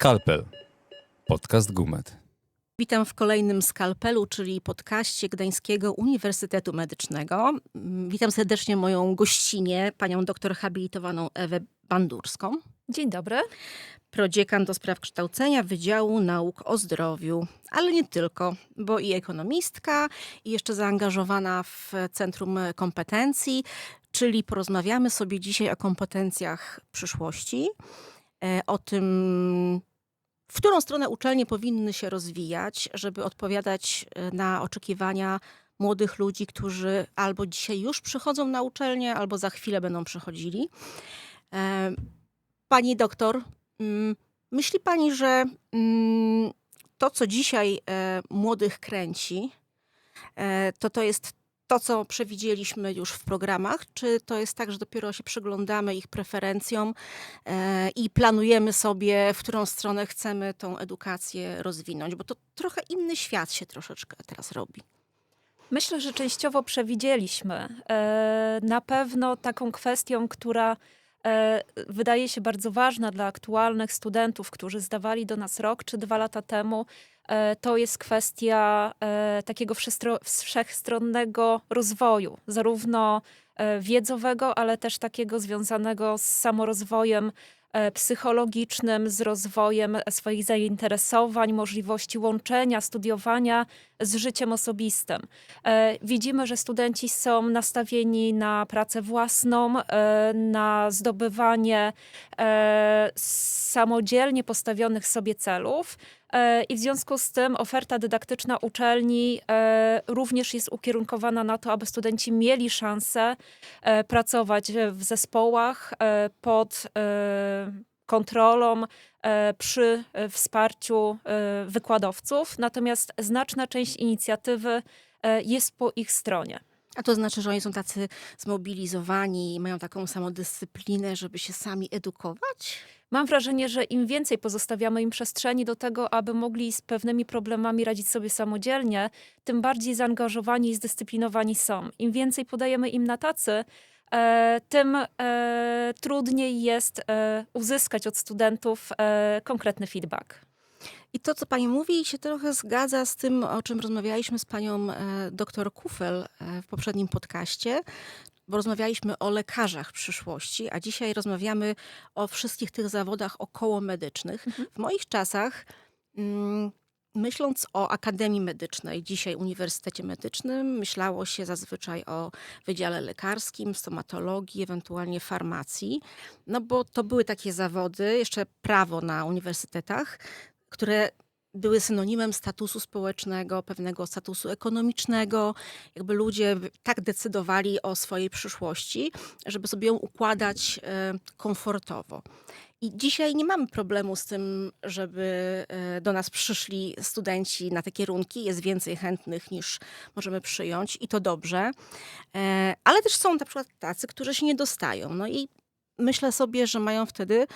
Skalpel. Podcast Gumet. Witam w kolejnym Skalpelu, czyli podcaście Gdańskiego Uniwersytetu Medycznego. Witam serdecznie moją gościnię, panią doktor habilitowaną Ewę Bandurską, Dzień dobry. prodziekan do spraw kształcenia Wydziału Nauk o Zdrowiu, ale nie tylko, bo i ekonomistka, i jeszcze zaangażowana w Centrum Kompetencji, czyli porozmawiamy sobie dzisiaj o kompetencjach przyszłości, e, o tym, w którą stronę uczelnie powinny się rozwijać, żeby odpowiadać e, na oczekiwania młodych ludzi, którzy albo dzisiaj już przychodzą na uczelnię, albo za chwilę będą przychodzili. Pani doktor, mm, myśli pani, że mm, to, co dzisiaj e, młodych kręci, e, to to jest to, co przewidzieliśmy już w programach, czy to jest tak, że dopiero się przyglądamy ich preferencjom e, i planujemy sobie, w którą stronę chcemy tą edukację rozwinąć, bo to trochę inny świat się troszeczkę teraz robi. Myślę, że częściowo przewidzieliśmy. E, Na pewno taką kwestią, która wydaje się bardzo ważna dla aktualnych studentów, którzy zdawali do nas rok czy dwa lata temu, e, to jest kwestia e, takiego wszechstro- wszechstronnego rozwoju, zarówno e, wiedzowego, ale też takiego związanego z samorozwojem e, psychologicznym, z rozwojem swoich zainteresowań, możliwości łączenia, studiowania z życiem osobistym. E, Widzimy, że studenci są nastawieni na pracę własną, e, na zdobywanie e, samodzielnie postawionych sobie celów. E, I w związku z tym oferta dydaktyczna uczelni e, również jest ukierunkowana na to, aby studenci mieli szansę e, pracować w zespołach pod kontrolą, przy wsparciu wykładowców. Natomiast znaczna część inicjatywy jest po ich stronie. A to znaczy, że oni są tacy zmobilizowani i mają taką samodyscyplinę, żeby się sami edukować? Mam wrażenie, że im więcej pozostawiamy im przestrzeni do tego, aby mogli z pewnymi problemami radzić sobie samodzielnie, tym bardziej zaangażowani i zdyscyplinowani są. Im więcej podajemy im na tacy, e, tym e, trudniej jest e, uzyskać od studentów e, konkretny feedback. I to, co pani mówi, się trochę zgadza z tym, o czym rozmawialiśmy z panią e, doktor Kufel e, w poprzednim podcaście, bo rozmawialiśmy o lekarzach przyszłości, a dzisiaj rozmawiamy o wszystkich tych zawodach okołomedycznych. W moich czasach, mm, myśląc o Akademii Medycznej, dzisiaj Uniwersytecie Medycznym, myślało się zazwyczaj o Wydziale Lekarskim, stomatologii, ewentualnie farmacji, no bo to były takie zawody, jeszcze prawo na uniwersytetach, które były synonimem statusu społecznego, pewnego statusu ekonomicznego. Jakby ludzie tak decydowali o swojej przyszłości, żeby sobie ją układać e, komfortowo. I dzisiaj nie mamy problemu z tym, żeby e, do nas przyszli studenci na te kierunki. Jest więcej chętnych niż możemy przyjąć i to dobrze. E, Ale też są na przykład tacy, którzy się nie dostają. No i myślę sobie, że mają wtedy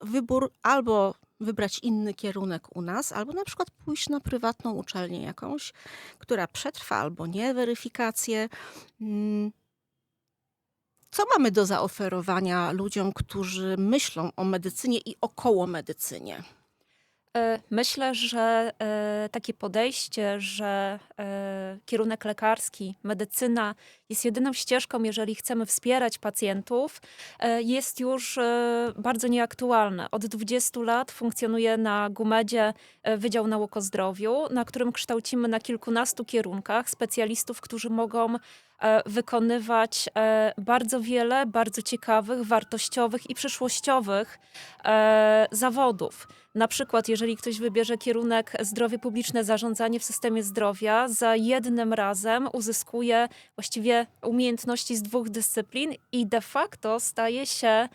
wybór albo wybrać inny kierunek u nas, albo na przykład pójść na prywatną uczelnię jakąś, która przetrwa albo nie weryfikację. Mm. Co mamy do zaoferowania ludziom, którzy myślą o medycynie i około medycynie? E, Myślę, że e, takie podejście, że e, kierunek lekarski, medycyna jest jedyną ścieżką, jeżeli chcemy wspierać pacjentów, jest już bardzo nieaktualne. Od 20 lat funkcjonuje na Gumedzie Wydział Nauk o Zdrowiu, na którym kształcimy na kilkunastu kierunkach specjalistów, którzy mogą wykonywać e, bardzo wiele bardzo ciekawych, wartościowych i przyszłościowych e, zawodów. Na przykład, jeżeli ktoś wybierze kierunek zdrowie publiczne, zarządzanie w systemie zdrowia, za jednym razem uzyskuje właściwie umiejętności z dwóch dyscyplin i de facto staje się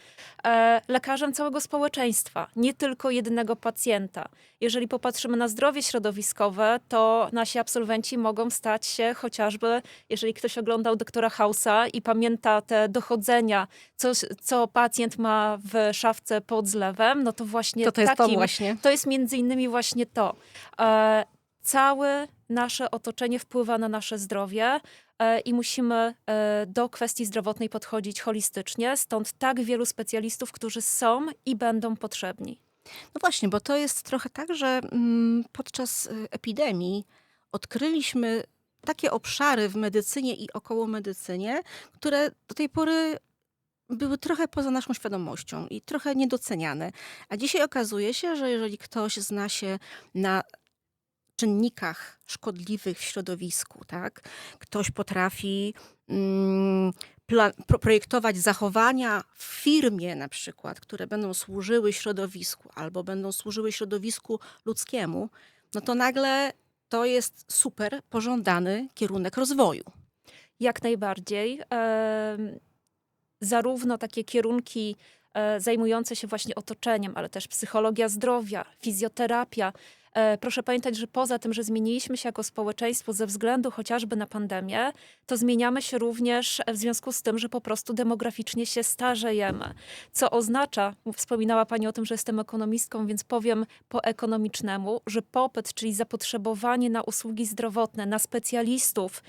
e, lekarzem całego społeczeństwa, nie tylko jednego pacjenta. Jeżeli popatrzymy na zdrowie środowiskowe, to nasi absolwenci mogą stać się chociażby, jeżeli ktoś oglądał doktora Hausa i pamięta te dochodzenia, co, co pacjent ma w szafce pod zlewem, no to właśnie To to jest to takim właśnie. to jest między innymi właśnie to. E, całe nasze otoczenie wpływa na nasze zdrowie e, i musimy e, do kwestii zdrowotnej podchodzić holistycznie. Stąd tak wielu specjalistów, którzy są i będą potrzebni. No właśnie, bo to jest trochę tak, że mm, podczas y, epidemii odkryliśmy takie obszary w medycynie i około medycynie, które do tej pory były trochę poza naszą świadomością i trochę niedoceniane. A dzisiaj okazuje się, że jeżeli ktoś zna się na czynnikach szkodliwych w środowisku, tak? Ktoś potrafi mm, projektować zachowania w firmie na przykład, które będą służyły środowisku albo będą służyły środowisku ludzkiemu, no to nagle to jest super pożądany kierunek rozwoju. Jak najbardziej. Zarówno takie kierunki e, zajmujące się właśnie otoczeniem, ale też psychologia zdrowia, fizjoterapia. E, Proszę pamiętać, że poza tym, że zmieniliśmy się jako społeczeństwo ze względu chociażby na pandemię, to zmieniamy się również w związku z tym, że po prostu demograficznie się starzejemy. Co oznacza, wspominała Pani o tym, że jestem ekonomistką, więc powiem po ekonomicznemu, że popyt, czyli zapotrzebowanie na usługi zdrowotne, na specjalistów,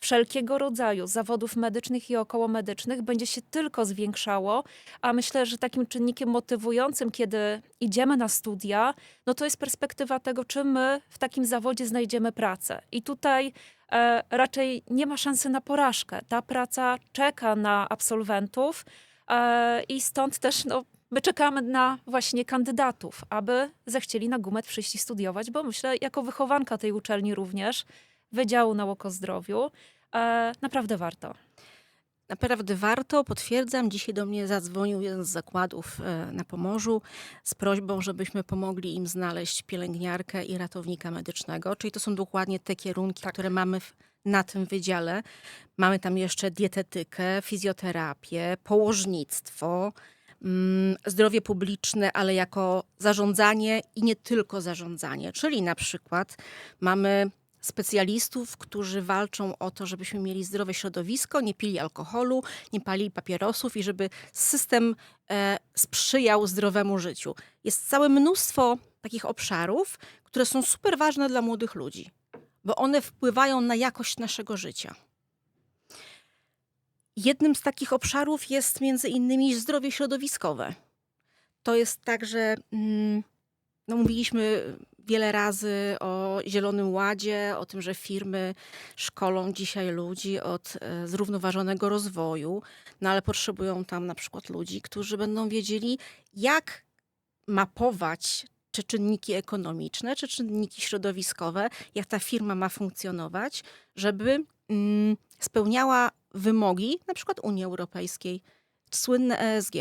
wszelkiego rodzaju zawodów medycznych i okołomedycznych będzie się tylko zwiększało, a myślę, że takim czynnikiem motywującym, kiedy idziemy na studia, no to jest perspektywa tego, czy my w takim zawodzie znajdziemy pracę. I tutaj e, raczej nie ma szansy na porażkę. Ta praca czeka na absolwentów e, i stąd też no, my czekamy na właśnie kandydatów, aby zechcieli na GUMET przyjść i studiować, bo myślę, jako wychowanka tej uczelni również, Wydziału Nauk o Zdrowiu, e, naprawdę warto. Naprawdę warto, potwierdzam. Dzisiaj do mnie zadzwonił jeden z zakładów e, na Pomorzu z prośbą, żebyśmy pomogli im znaleźć pielęgniarkę i ratownika medycznego. Czyli to są dokładnie te kierunki, które mamy w, na tym wydziale. Mamy tam jeszcze dietetykę, fizjoterapię, położnictwo, mm, zdrowie publiczne, ale jako zarządzanie i nie tylko zarządzanie. Czyli na przykład mamy specjalistów, którzy walczą o to, żebyśmy mieli zdrowe środowisko, nie pili alkoholu, nie palili papierosów i żeby system e, sprzyjał zdrowemu życiu. Jest całe mnóstwo takich obszarów, które są super ważne dla młodych ludzi, bo one wpływają na jakość naszego życia. Jednym z takich obszarów jest między innymi zdrowie środowiskowe. To jest tak, że mm, no mówiliśmy wiele razy o Zielonym Ładzie, o tym, że firmy szkolą dzisiaj ludzi od e, zrównoważonego rozwoju, no ale potrzebują tam na przykład ludzi, którzy będą wiedzieli, jak mapować czy czynniki ekonomiczne, czy czynniki środowiskowe, jak ta firma ma funkcjonować, żeby mm, spełniała wymogi na przykład Unii Europejskiej, słynne ESG.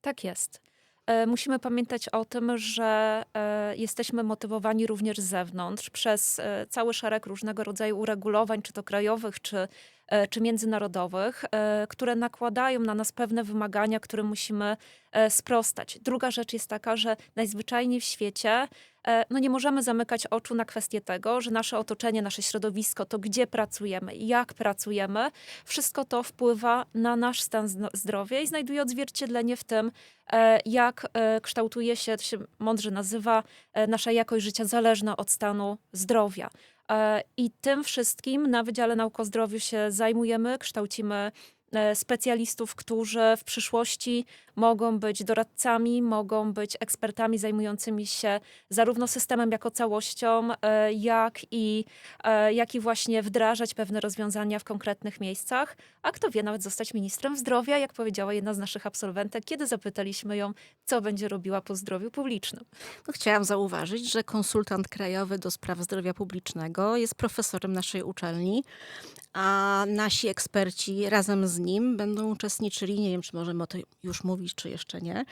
Tak jest. E, Musimy pamiętać o tym, że e, jesteśmy motywowani również z zewnątrz przez e, cały szereg różnego rodzaju uregulowań, czy to krajowych, czy, czy międzynarodowych, e, które nakładają na nas pewne wymagania, które musimy e, sprostać. Druga rzecz jest taka, że najzwyczajniej w świecie e, no nie możemy zamykać oczu na kwestię tego, że nasze otoczenie, nasze środowisko, to gdzie pracujemy, jak pracujemy, wszystko to wpływa na nasz stan zdrowia i znajduje odzwierciedlenie w tym, e, jak e, kształtuje się, to się mądrze nazywa, e, nasza jakość życia zależna od stanu zdrowia. E, I tym wszystkim na Wydziale Nauk o Zdrowiu się zajmujemy, kształcimy specjalistów, którzy w przyszłości mogą być doradcami, mogą być ekspertami zajmującymi się zarówno systemem jako całością, e, jak i, e, jak i właśnie wdrażać pewne rozwiązania w konkretnych miejscach. A kto wie, nawet zostać ministrem zdrowia, jak powiedziała jedna z naszych absolwentek, kiedy zapytaliśmy ją, co będzie robiła po zdrowiu publicznym. No, chciałam zauważyć, że konsultant krajowy do spraw zdrowia publicznego jest profesorem naszej uczelni, a nasi eksperci razem z nim będą uczestniczyli, nie wiem czy możemy o tym już mówić, czy jeszcze nie,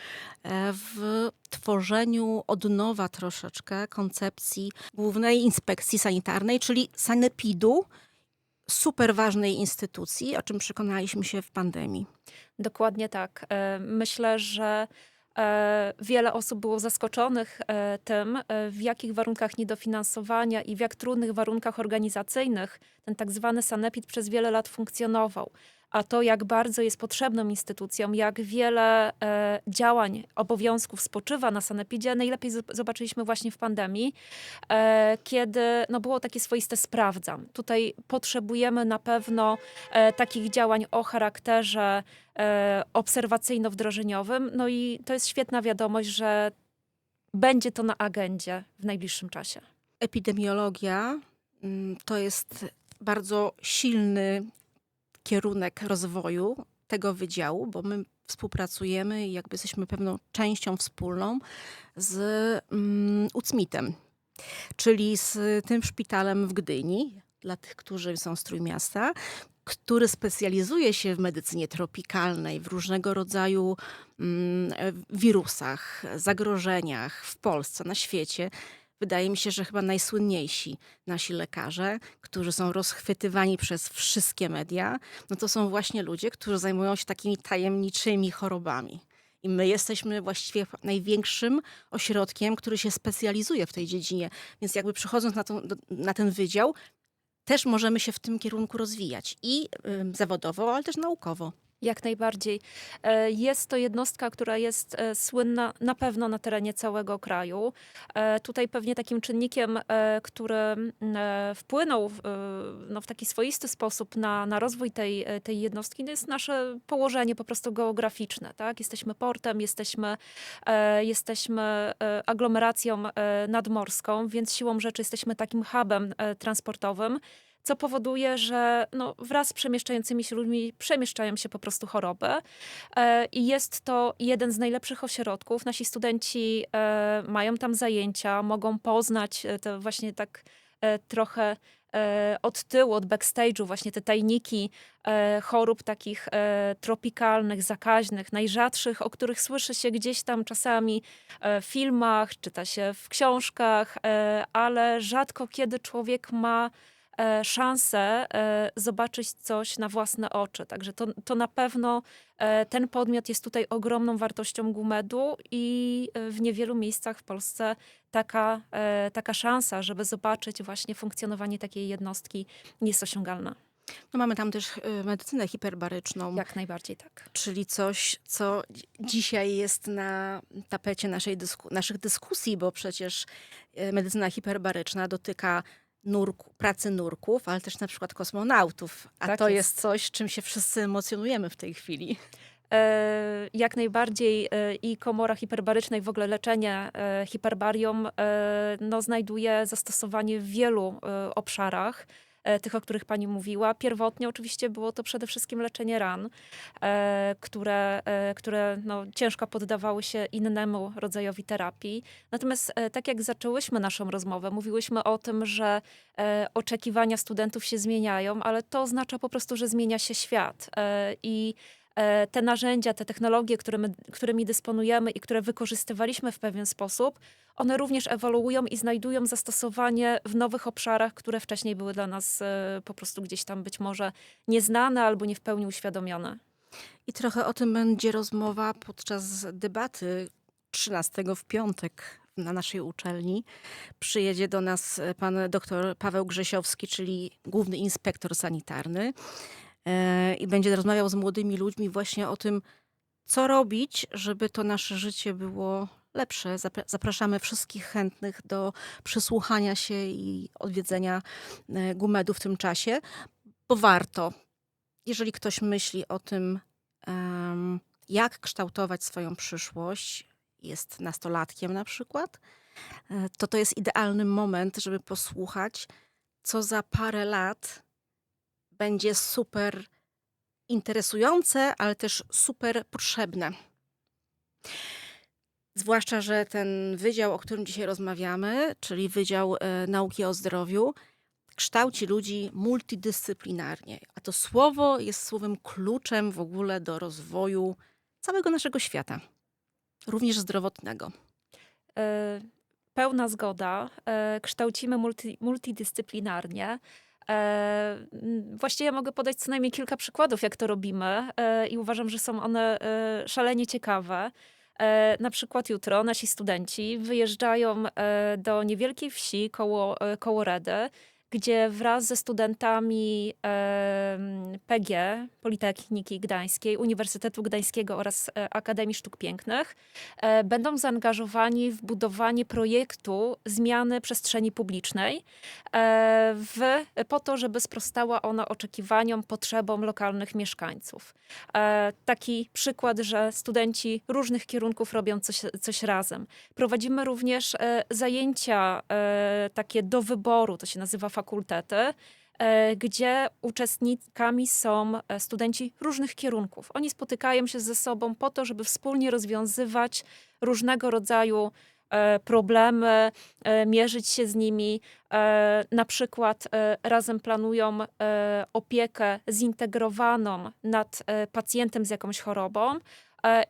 e, w tworzeniu od nowa troszeczkę koncepcji Głównej Inspekcji Sanitarnej, czyli Sanepidu, super ważnej instytucji, o czym przekonaliśmy się w pandemii. Dokładnie tak. E, Myślę, że e, wiele osób było zaskoczonych tym, w jakich warunkach niedofinansowania i w jak trudnych warunkach organizacyjnych ten tak zwany sanepid przez wiele lat funkcjonował. A to, jak bardzo jest potrzebną instytucją, jak wiele e, działań, obowiązków spoczywa na sanepidzie, najlepiej zobaczyliśmy właśnie w pandemii, e, kiedy no, było takie swoiste sprawdzam. Tutaj potrzebujemy na pewno e, takich działań o charakterze e, obserwacyjno-wdrożeniowym. No i to jest świetna wiadomość, że będzie to na agendzie w najbliższym czasie. Epidemiologia mm, to jest bardzo silny kierunek rozwoju tego wydziału, bo my współpracujemy i jakby jesteśmy pewną częścią wspólną z mm, UCMIT-em, czyli z tym szpitalem w Gdyni, dla tych, którzy są z Trójmiasta, który specjalizuje się w medycynie tropikalnej, w różnego rodzaju mm, wirusach, zagrożeniach w Polsce, na świecie. Wydaje mi się, że chyba najsłynniejsi nasi lekarze, którzy są rozchwytywani przez wszystkie media, no to są właśnie ludzie, którzy zajmują się takimi tajemniczymi chorobami. I my jesteśmy właściwie największym ośrodkiem, który się specjalizuje w tej dziedzinie. Więc jakby przychodząc na, na ten wydział, też możemy się w tym kierunku rozwijać i ym, zawodowo, ale też naukowo. Jak najbardziej. E, Jest to jednostka, która jest e, słynna na pewno na terenie całego kraju. E, Tutaj pewnie takim czynnikiem, który wpłynął w, no, w taki swoisty sposób na, na rozwój tej, tej jednostki, to jest nasze położenie po prostu geograficzne. Tak? Jesteśmy portem, jesteśmy, jesteśmy aglomeracją nadmorską, więc siłą rzeczy jesteśmy takim hubem transportowym co powoduje, że no, wraz z przemieszczającymi się ludźmi przemieszczają się po prostu choroby. E, I jest to jeden z najlepszych ośrodków. Nasi studenci e, mają tam zajęcia, mogą poznać e, to właśnie tak trochę od tyłu, od backstage'u, właśnie te tajniki chorób takich tropikalnych, zakaźnych, najrzadszych, o których słyszy się gdzieś tam czasami w filmach, czyta się w książkach, ale rzadko kiedy człowiek ma szansę e, zobaczyć coś na własne oczy. Także to, to na pewno e, ten podmiot jest tutaj ogromną wartością Gumedu i e, w niewielu miejscach w Polsce taka, e, taka szansa, żeby zobaczyć właśnie funkcjonowanie takiej jednostki jest osiągalna. No mamy tam też medycynę hiperbaryczną, Jak najbardziej tak. czyli coś, co dzi- dzisiaj jest na tapecie naszej dysku, naszych dyskusji, bo przecież medycyna hiperbaryczna dotyka nurku, pracy nurków, ale też na przykład kosmonautów. A Tak to jest. jest coś, czym się wszyscy emocjonujemy w tej chwili. E, Jak najbardziej e, i komora hiperbaryczna i w ogóle leczenie e, hiperbarią e, no, znajduje zastosowanie w wielu obszarach. E, Tych, o których pani mówiła. Pierwotnie oczywiście było to przede wszystkim leczenie ran, e, które, e, które no, ciężko poddawały się innemu rodzajowi terapii. Natomiast tak jak zaczęłyśmy naszą rozmowę, mówiłyśmy o tym, że oczekiwania studentów się zmieniają, ale to oznacza po prostu, że zmienia się świat. I te narzędzia, te technologie, które my, którymi dysponujemy i które wykorzystywaliśmy w pewien sposób, one również ewoluują i znajdują zastosowanie w nowych obszarach, które wcześniej były dla nas e, po prostu gdzieś tam być może nieznane albo nie w pełni uświadomione. I trochę o tym będzie rozmowa podczas debaty 13 w piątek na naszej uczelni. Przyjedzie do nas e, pan dr Paweł Grzesiowski, czyli główny inspektor sanitarny e, i będzie rozmawiał z młodymi ludźmi właśnie o tym, co robić, żeby to nasze życie było lepsze. Zapra- Zapraszamy wszystkich chętnych do przysłuchania się i odwiedzenia e, Gumedu w tym czasie, bo warto. Jeżeli ktoś myśli o tym, jak kształtować swoją przyszłość, jest nastolatkiem na przykład, e, to to jest idealny moment, żeby posłuchać, co za parę lat będzie super interesujące, ale też super potrzebne. Zwłaszcza, że ten wydział, o którym dzisiaj rozmawiamy, czyli Wydział e, Nauki o Zdrowiu, kształci ludzi multidyscyplinarnie. A to słowo jest słowem kluczem w ogóle do rozwoju całego naszego świata, również zdrowotnego. E, Pełna zgoda. E, Kształcimy multi, multidyscyplinarnie. E, Właściwie mogę podać co najmniej kilka przykładów, jak to robimy, e, i uważam, że są one e, szalenie ciekawe. Na przykład jutro nasi studenci wyjeżdżają do niewielkiej wsi koło, koło Redy, gdzie wraz ze studentami PG, Politechniki Gdańskiej, Uniwersytetu Gdańskiego oraz e, Akademii Sztuk Pięknych e, będą zaangażowani w budowanie projektu zmiany przestrzeni publicznej e, w, po to, żeby sprostała ona oczekiwaniom, potrzebom lokalnych mieszkańców. Taki przykład, że studenci różnych kierunków robią coś, coś razem. Prowadzimy również zajęcia takie do wyboru, to się nazywa fakultety, e, gdzie uczestnikami są e, studenci różnych kierunków. Oni spotykają się ze sobą po to, żeby wspólnie rozwiązywać różnego rodzaju e, problemy, mierzyć się z nimi. Na przykład razem planują opiekę zintegrowaną nad pacjentem z jakąś chorobą.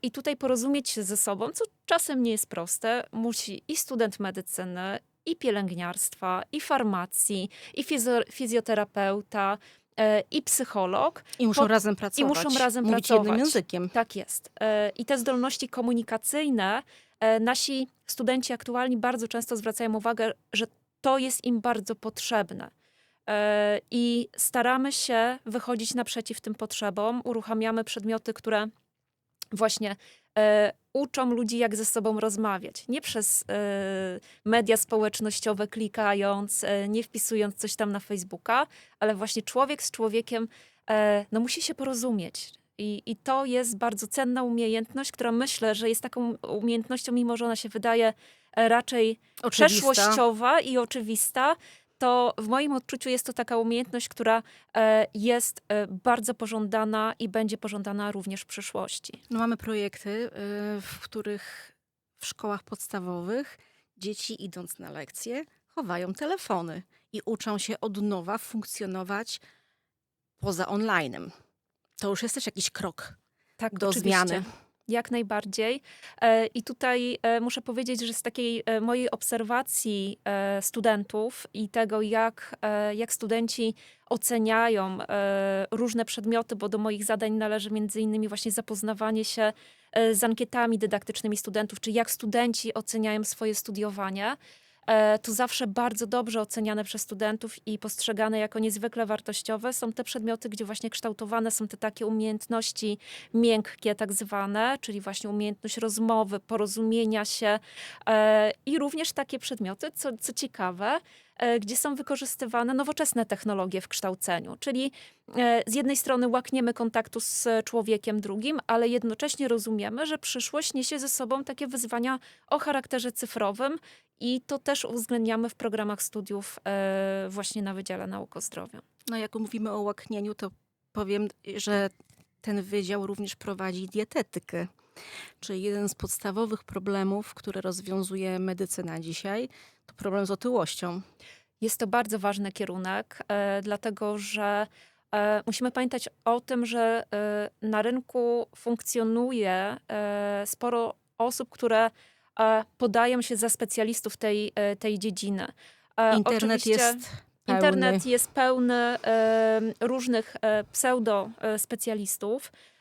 I tutaj porozumieć się ze sobą, co czasem nie jest proste, musi i student medycyny, i pielęgniarstwa, i farmacji, i fizjo- fizjoterapeuta, e, i psycholog. I muszą razem pracować. muszą razem mówić pracować. jednym językiem. Tak jest. E, I te zdolności komunikacyjne e, nasi studenci aktualni bardzo często zwracają uwagę, że to jest im bardzo potrzebne. I staramy się wychodzić naprzeciw tym potrzebom. Uruchamiamy przedmioty, które właśnie uczą ludzi, jak ze sobą rozmawiać. Nie przez e, media społecznościowe klikając, e, nie wpisując coś tam na Facebooka, ale właśnie człowiek z człowiekiem e, no, musi się porozumieć. I, I to jest bardzo cenna umiejętność, która myślę, że jest taką umiejętnością, mimo że ona się wydaje e, raczej Oczywista. przeszłościowa i oczywista, to w moim odczuciu jest to taka umiejętność, która e, jest e, bardzo pożądana i będzie pożądana również w przyszłości. No mamy projekty, y, w których w szkołach podstawowych dzieci idąc na lekcje chowają telefony i uczą się od nowa funkcjonować poza onlinem. To już jest też jakiś krok Tak, do oczywiście. zmiany. Jak najbardziej. E, I tutaj e, muszę powiedzieć, że z takiej e, mojej obserwacji studentów i tego, jak, jak studenci oceniają różne przedmioty, bo do moich zadań należy między innymi właśnie zapoznawanie się z ankietami dydaktycznymi studentów, czy jak studenci oceniają swoje studiowanie. E, To zawsze bardzo dobrze oceniane przez studentów i postrzegane jako niezwykle wartościowe są te przedmioty, gdzie właśnie kształtowane są te takie umiejętności miękkie, tak zwane, czyli właśnie umiejętność rozmowy, porozumienia się e, i również takie przedmioty, co, co ciekawe, gdzie są wykorzystywane nowoczesne technologie w kształceniu, czyli e, z jednej strony łakniemy kontaktu z człowiekiem drugim, ale jednocześnie rozumiemy, że przyszłość niesie ze sobą takie wyzwania o charakterze cyfrowym i to też uwzględniamy w programach studiów e, właśnie na Wydziale Nauk o Zdrowiu. No jak mówimy o łaknieniu, to powiem, że ten wydział również prowadzi dietetykę. Czyli jeden z podstawowych problemów, które rozwiązuje medycyna dzisiaj, to problem z otyłością. Jest to bardzo ważny kierunek, e, dlatego że e, musimy pamiętać o tym, że e, na rynku funkcjonuje e, sporo osób, które e, podają się za specjalistów tej, e, tej dziedziny. E, Internet jest pełny. Internet jest pełny e, różnych e, pseudo e, specjalistów. E,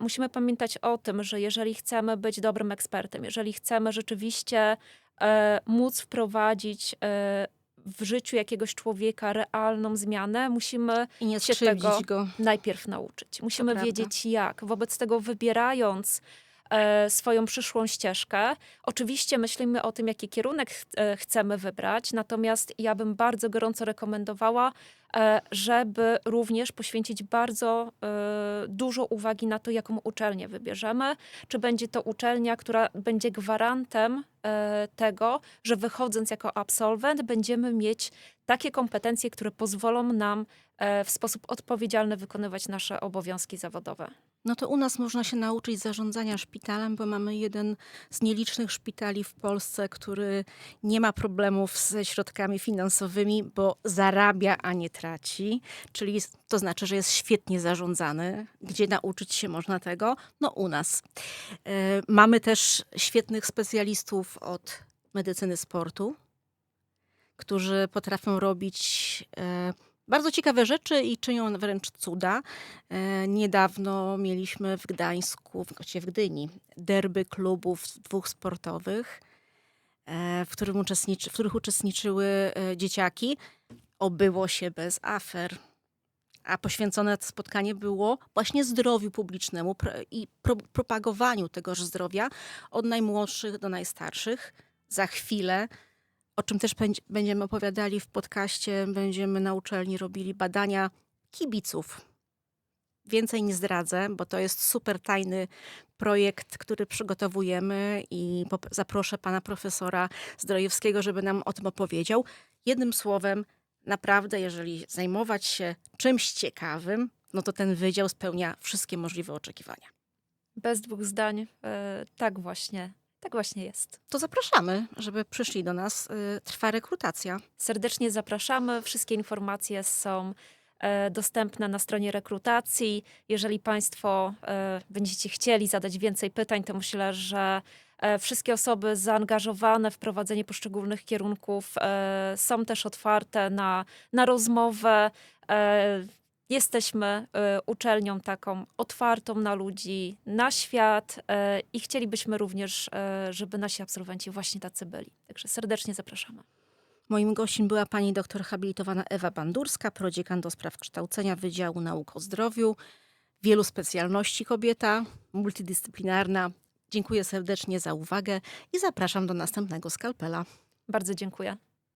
musimy pamiętać o tym, że jeżeli chcemy być dobrym ekspertem, jeżeli chcemy rzeczywiście e, móc wprowadzić e, w życiu jakiegoś człowieka realną zmianę, musimy I nie się tego go. najpierw nauczyć. Musimy wiedzieć jak. Wobec tego wybierając e, swoją przyszłą ścieżkę, oczywiście myślimy o tym, jaki kierunek ch- e, chcemy wybrać, natomiast ja bym bardzo gorąco rekomendowała, e, żeby również poświęcić bardzo e, dużo uwagi na to, jaką uczelnię wybierzemy. Czy będzie to uczelnia, która będzie gwarantem e, tego, że wychodząc jako absolwent będziemy mieć takie kompetencje, które pozwolą nam e, w sposób odpowiedzialny wykonywać nasze obowiązki zawodowe. No to u nas można się nauczyć zarządzania szpitalem, bo mamy jeden z nielicznych szpitali w Polsce, który nie ma problemów ze środkami finansowymi, bo zarabia, a nie traci. Czyli to znaczy, że jest świetnie zarządzany. Gdzie nauczyć się można tego? No u nas. E, Mamy też świetnych specjalistów od medycyny sportu, którzy potrafią robić e, bardzo ciekawe rzeczy i czynią wręcz cuda. E, Niedawno mieliśmy w Gdańsku, właściwie w Gdyni, derby klubów dwóch sportowych, e, w, którym uczestniczy, w których uczestniczyły e, dzieciaki. obyło się bez afer. A poświęcone spotkanie było właśnie zdrowiu publicznemu i pro- propagowaniu tegoż zdrowia od najmłodszych do najstarszych. Za chwilę, o czym też będzie- będziemy opowiadali w podcaście, będziemy na uczelni robili badania kibiców. Więcej nie zdradzę, bo to jest super tajny projekt, który przygotowujemy i zaproszę pana profesora Zdrojewskiego, żeby nam o tym opowiedział. Jednym słowem, naprawdę, jeżeli zajmować się czymś ciekawym, no to ten wydział spełnia wszystkie możliwe oczekiwania. Bez dwóch zdań, e, tak właśnie, tak właśnie jest. To zapraszamy, żeby przyszli do nas. Y, Trwa rekrutacja. Serdecznie zapraszamy. Wszystkie informacje są e, dostępne na stronie rekrutacji. Jeżeli Państwo e, będziecie chcieli zadać więcej pytań, to myślę, że e, wszystkie osoby zaangażowane w prowadzenie poszczególnych kierunków są też otwarte na, na rozmowę. Jesteśmy e, uczelnią taką otwartą na ludzi, na świat e, i chcielibyśmy również, e, żeby nasi absolwenci właśnie tacy byli. Także serdecznie zapraszamy. Moim gościem była pani doktor habilitowana Ewa Bandurska, prodziekan do spraw kształcenia Wydziału Nauk o Zdrowiu, wielu specjalności kobieta, multidyscyplinarna. Dziękuję serdecznie za uwagę i zapraszam do następnego skalpela. Bardzo dziękuję.